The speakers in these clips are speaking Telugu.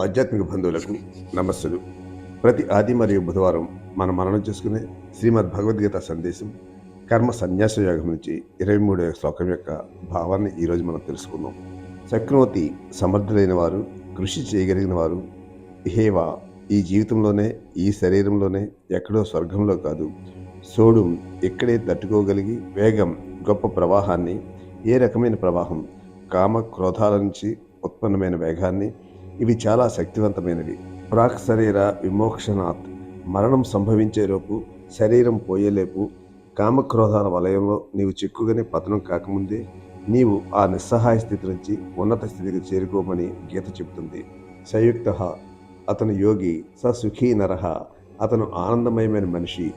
ఆధ్యాత్మిక బంధువులకు నమస్సులు. ప్రతి ఆది మరియు బుధవారం మనం మననం చేసుకునే శ్రీమద్ భగవద్గీత సందేశం కర్మ సన్యాస యోగం నుంచి ఇరవై మూడవ శ్లోకం యొక్క భావాన్ని ఈరోజు మనం తెలుసుకుందాం. చక్రవర్తి సమర్థులైన వారు కృషి చేయగలిగిన వారు ఇహేవా ఈ జీవితంలోనే ఈ శరీరంలోనే ఎక్కడో స్వర్గంలో కాదు సోడు ఇక్కడే తట్టుకోగలిగి వేగం గొప్ప ప్రవాహాన్ని ఏ రకమైన ప్రవాహం కామ క్రోధాల నుంచి ఉత్పన్నమైన వేగాన్ని ఇవి చాలా శక్తివంతమైనవి. ప్రాక్ శరీర విమోక్షనాథ్ మరణం సంభవించేలోపు శరీరం పోయేలేపు కామక్రోధాల వలయంలో నీవు చిక్కుగానే పతనం కాకముందే నీవు ఆ నిస్సహాయ స్థితి నుంచి ఉన్నత స్థితికి చేరుకోమని గీత చెబుతుంది. సంయుక్త. అతను యోగి స సుఖీ నరహ అతను ఆనందమయమైన మనిషి.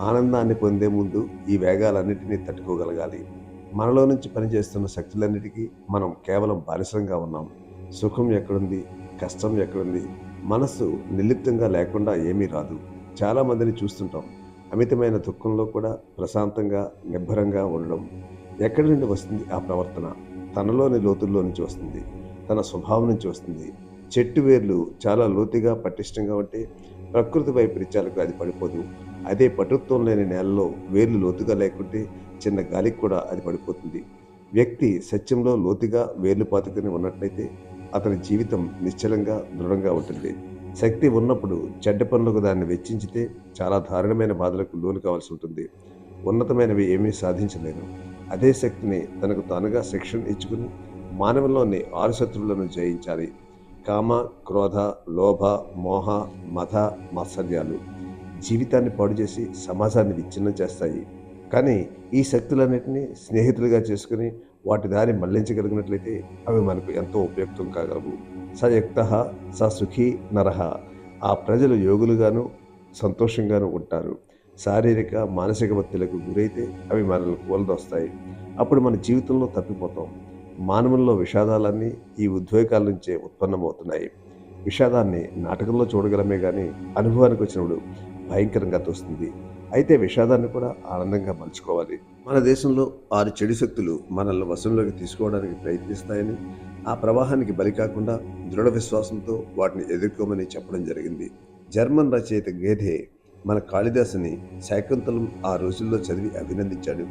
ఆనందాన్ని పొందే ముందు ఈ వేగాలన్నిటినీ తట్టుకోగలగాలి. మనలో నుంచి పనిచేస్తున్న శక్తులన్నిటికీ మనం కేవలం బానిసంగా ఉన్నాం. సుఖం ఎక్కడుంది? కష్టం ఎక్కడుంది? మనస్సు నిర్లిప్తంగా లేకుండా ఏమీ రాదు. చాలామందిని చూస్తుంటాం. అమితమైన దుఃఖంలో కూడా ప్రశాంతంగా నిబ్బరంగా ఉండడం. ఎక్కడి నుండి వస్తుంది ఆ ప్రవర్తన? తనలోని లోతుల్లో నుంచి వస్తుంది. తన స్వభావం నుంచి వస్తుంది. చెట్టు వేర్లు చాలా లోతుగా పటిష్టంగా ఉంటే ప్రకృతి వైపరీత్యాలకు అది పడిపోదు. అదే పటుత్వం లేని నేలలో వేర్లు లోతుగా లేకుంటే చిన్న గాలికి కూడా అది పడిపోతుంది. వ్యక్తి సత్యంలో లోతుగా వేర్లు పాతుకుని ఉన్నట్లయితే అతని జీవితం నిశ్చలంగా దృఢంగా ఉంటుంది. శక్తి ఉన్నప్పుడు చెడ్డ పనులకు దాన్ని వెచ్చించితే చాలా దారుణమైన బాధలకు లోను కావాల్సి ఉంటుంది. ఉన్నతమైనవి ఏమీ సాధించలేరు. అదే శక్తిని తనకు తానుగా శిక్షణ ఇచ్చుకుని మానవుల్లోని ఆరు శత్రువులను జయించాలి. కామ క్రోధ లోభ మోహ మత మాత్సర్యాలు జీవితాన్ని పాడు చేసి సమాజాన్ని విచ్ఛిన్నం చేస్తాయి. కానీ ఈ శక్తులన్నింటినీ స్నేహితులుగా చేసుకుని వాటి దారి మళ్ళించగలిగినట్లయితే అవి మనకు ఎంతో ఉపయుక్తం కాగలవు. సయక్త స సుఖీ నరహ ఆ ప్రజలు యోగులుగాను సంతోషంగాను ఉంటారు. శారీరక మానసిక ఒత్తిళ్ళకు గురైతే అవి మనల్ని కూలదొస్తాయి. అప్పుడు మన జీవితంలో తప్పిపోతాం. మానవుల్లో విషాదాలన్నీ ఈ ఉద్వేగాల నుంచే ఉత్పన్నమవుతున్నాయి. విషాదాన్ని నాటకంలో చూడగలమే కానీ అనుభవానికి వచ్చినప్పుడు భయంకరంగా తోస్తుంది. అయితే విషాదాన్ని కూడా ఆనందంగా మలుచుకోవాలి. మన దేశంలో ఆరు చెడు శక్తులు మనల్ని వశంలోకి తీసుకోవడానికి ప్రయత్నిస్తాయని ఆ ప్రవాహానికి బలి కాకుండా దృఢ విశ్వాసంతో వాటిని ఎదుర్కోమని చెప్పడం జరిగింది. జర్మన్ రచయిత గేధే మన కాళిదాసుని శాకుంతలం ఆ రోజుల్లో చదివి అభినందించాడు.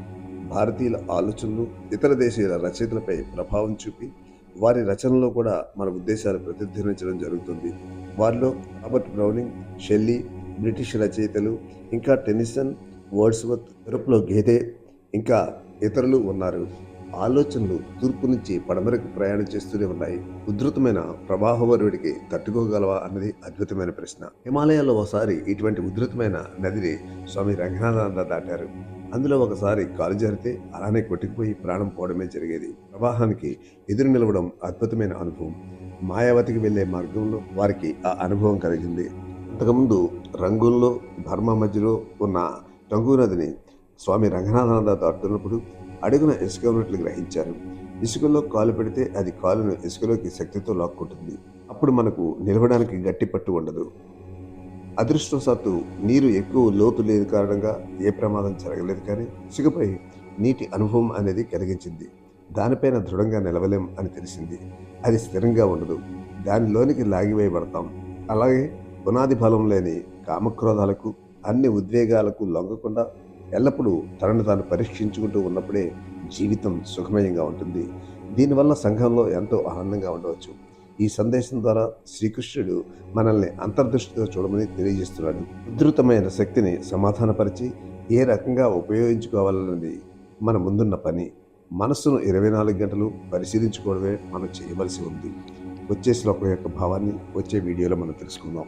భారతీయుల ఆలోచనలు ఇతర దేశీయుల రచయితలపై ప్రభావం చూపి వారి రచనలో కూడా మన ఉద్దేశాలు ప్రతిధ్వనించడం జరుగుతుంది. వారిలో రాబర్ట్ బ్రౌనింగ్ షెల్లీ బ్రిటిష్ రచయితలు ఇంకా టెన్నిసన్ వర్డ్స్వర్త్ యూరప్లో గేదే ఇంకా ఇతరులు ఉన్నారు. ఆలోచనలు తూర్పు నుంచి పడమరకు ప్రయాణం చేస్తూనే ఉన్నాయి. ఉధృతమైన ప్రవాహవరుడికి తట్టుకోగలవా అన్నది అద్భుతమైన ప్రశ్న. హిమాలయాల్లో ఒకసారి ఇటువంటి ఉధృతమైన నదిని స్వామి రంగనాథానంద దాటారు. అందులో ఒకసారి కాలు జారితే అలానే కొట్టుకుపోయి ప్రాణం పోవడమే జరిగేది. ప్రవాహానికి ఎదురు నిలవడం అద్భుతమైన అనుభవం. మాయావతికి వెళ్ళే మార్గంలో వారికి ఆ అనుభవం కలిగింది. అంతకుముందు రంగుల్లో బర్మా మధ్యలో ఉన్న టంగు నదిని స్వామి రంగనాథానంద దాటుతున్నప్పుడు అడుగున ఇసుక ఉన్నట్లు గ్రహించారు. ఇసుకలో కాలు పెడితే అది కాలును ఇసుకలోకి శక్తితో లాక్కుంటుంది. అప్పుడు మనకు నిలవడానికి గట్టి పట్టు ఉండదు. అదృష్టవశాత్తు నీరు ఎక్కువ లోతు లేని కారణంగా ఏ ప్రమాదం జరగలేదు కానీ ఇసుకపై నీటి అనుభవం అనేది కలిగించింది. దానిపైన దృఢంగా నిలవలేం అని తెలిసింది. అది స్థిరంగా ఉండదు. దానిలోనికి లాగివేయబడతాం. అలాగే పునాది బలం లేని కామక్రోధాలకు అన్ని ఉద్వేగాలకు లొంగకుండా ఎల్లప్పుడూ తనను తాను పరీక్షించుకుంటూ ఉన్నప్పుడే జీవితం సుఖమయంగా ఉంటుంది. దీనివల్ల సంఘంలో ఎంతో ఆనందంగా ఉండవచ్చు. ఈ సందేశం ద్వారా శ్రీకృష్ణుడు మనల్ని అంతర్దృష్టితో చూడమని తెలియజేస్తున్నాడు. ఉధృతమైన శక్తిని సమాధానపరిచి ఏ రకంగా ఉపయోగించుకోవాలన్నది మన ముందున్న పని. మనస్సును ఇరవై నాలుగు గంటలు పరిశీలించుకోవడమే మనం చేయవలసి ఉంది. వచ్చే శ్లోకం యొక్క భావాన్ని వచ్చే వీడియోలో మనం తెలుసుకుందాం.